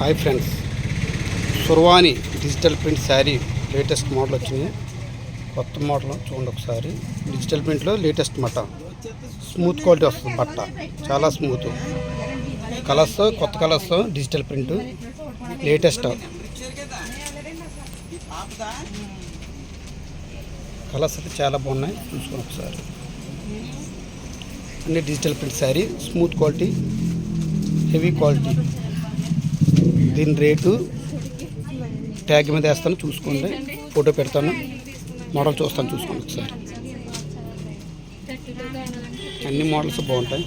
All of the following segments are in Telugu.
Hi friends. సుర్వాణి digital print sari latest model వచ్చింది. కొత్త మోడల్ చూడండి ఒకసారి. డిజిటల్ ప్రింట్లో లేటెస్ట్ మట్ట స్మూత్ క్వాలిటీ వస్తుంది బట్ట. చాలా స్మూత్. కలర్స్ కొత్త colours digital print. Latest. Colours అయితే చాలా బాగున్నాయి. చూసుకోండి ఒకసారి. అన్ని digital print sari. Smooth quality heavy quality. దీని రేటు ట్యాగ్ మీద వేస్తాను చూసుకోండి. ఫోటో పెడతాను. మోడల్ చూస్తాను చూసుకోండి ఒకసారి. అన్ని మోడల్స్ బాగుంటాయి.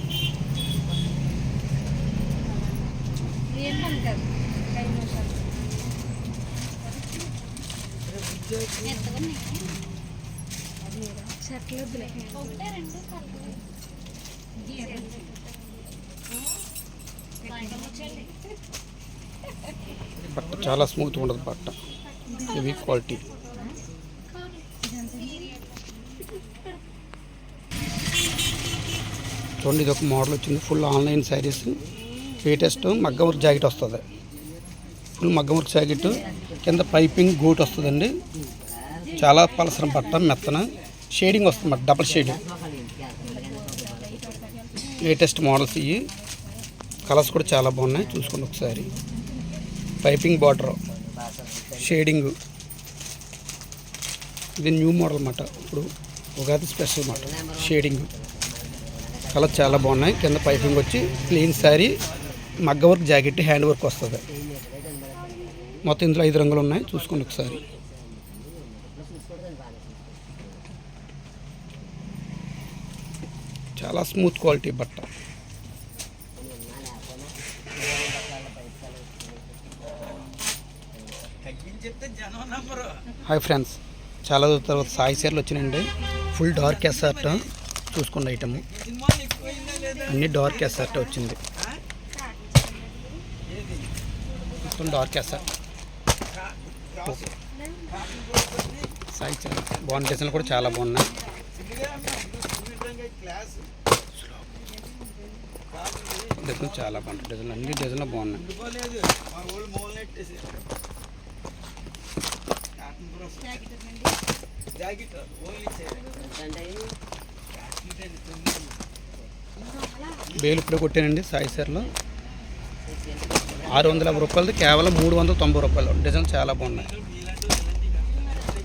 బట్ట చాలా స్మూత్గా ఉండదు బట్ట. Heavy quality. చూడండి ఇది ఒక మోడల్ వచ్చింది. ఫుల్ ఆన్లైన్ శారీస్ లేటెస్ట్ మగ్గం వర్క్ జాకెట్ వస్తుంది. ఫుల్ మగ్గం వర్క్ జాకెట్ కింద పైపింగ్ గోట్ వస్తుందండి. చాలా పలసరం బట్ట మెత్తన. షేడింగ్ వస్తుంది డబల్ షేడింగ్ లేటెస్ట్ మోడల్స్ ఇవి. కలర్స్ కూడా చాలా బాగున్నాయి. చూసుకోండి ఒకసారి. Piping border shading. ఇది న్యూ మోడల్ అన్నమాట. ఇప్పుడు ఉగాది స్పెషల్ అన్నమాట. షేడింగ్. కలర్ చాలా బాగున్నాయి. కింద పైపింగ్ వచ్చి ప్లెయిన్ శారీ మగ్గ వర్క్ జాకెట్ హ్యాండ్ వర్క్ వస్తుంది. మొత్తం ఇందులో ఐదు రంగులు ఉన్నాయి. చూసుకోండి ఒకసారి. చాలా స్మూత్ క్వాలిటీ బట్ట. హాయ్ ఫ్రెండ్స్ చాలా రోజుల తర్వాత సాయి చీరలు వచ్చినాయండి ఫుల్ డార్క్ ఎస్ఆర్ట్ చూసుకోండి ఐటమ్ అన్ని డార్క్ ఎస్ఆర్ట్ వచ్చింది. మొత్తం డార్క్ ఎస్ఆర్ట్ సాయి చీర బాగున్న డిజైన్లు కూడా చాలా బాగున్నాయి. డిజైన్ చాలా బాగుంటాయి డిజైన్ అన్ని డిజైన్లు బాగున్నాయి. బేలు ఇప్పుడే కొట్టానండి సాయి సార్లో ఆరు వందల యాభై రూపాయలది కేవలం మూడు వందల తొంభై రూపాయలు. డిజైన్ చాలా బాగున్నాయి.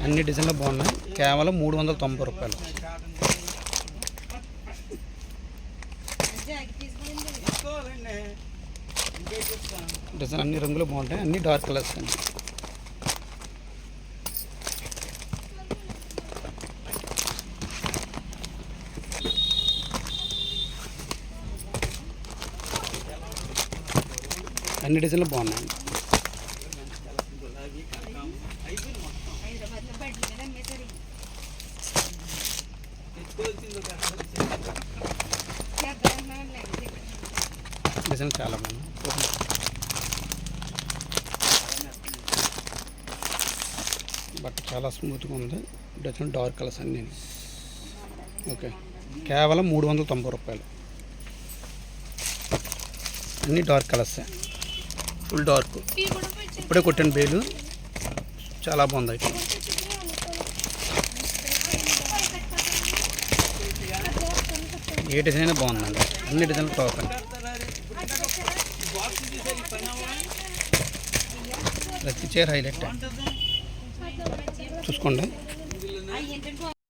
అన్ని డిజైన్లు బాగున్నాయి. కేవలం మూడు వందల తొంభై రూపాయలు. డిజైన్ అన్ని రంగులు బాగుంటాయి. అన్ని డార్క్ కలర్స్ అండి. అన్ని డిజైన్లు బాగున్నాయి. డిజైన్ చాలా బాగున్నాయి. బట్ చాలా స్మూత్గా ఉంది. డిజైన్ డార్క్ కలర్స్ అన్నీ. ఓకే. కేవలం మూడు వందల తొంభై రూపాయలు. అన్నీ డార్క్ కలర్సే. Full dark. ఇప్పుడే కొట్టాను బేలు. చాలా బాగుంది ఏ డిజైన్ బాగుందండి. అన్ని డిజైన్లు టాప్ అండి. ప్రతి చీర హైలైట్ చూసుకోండి.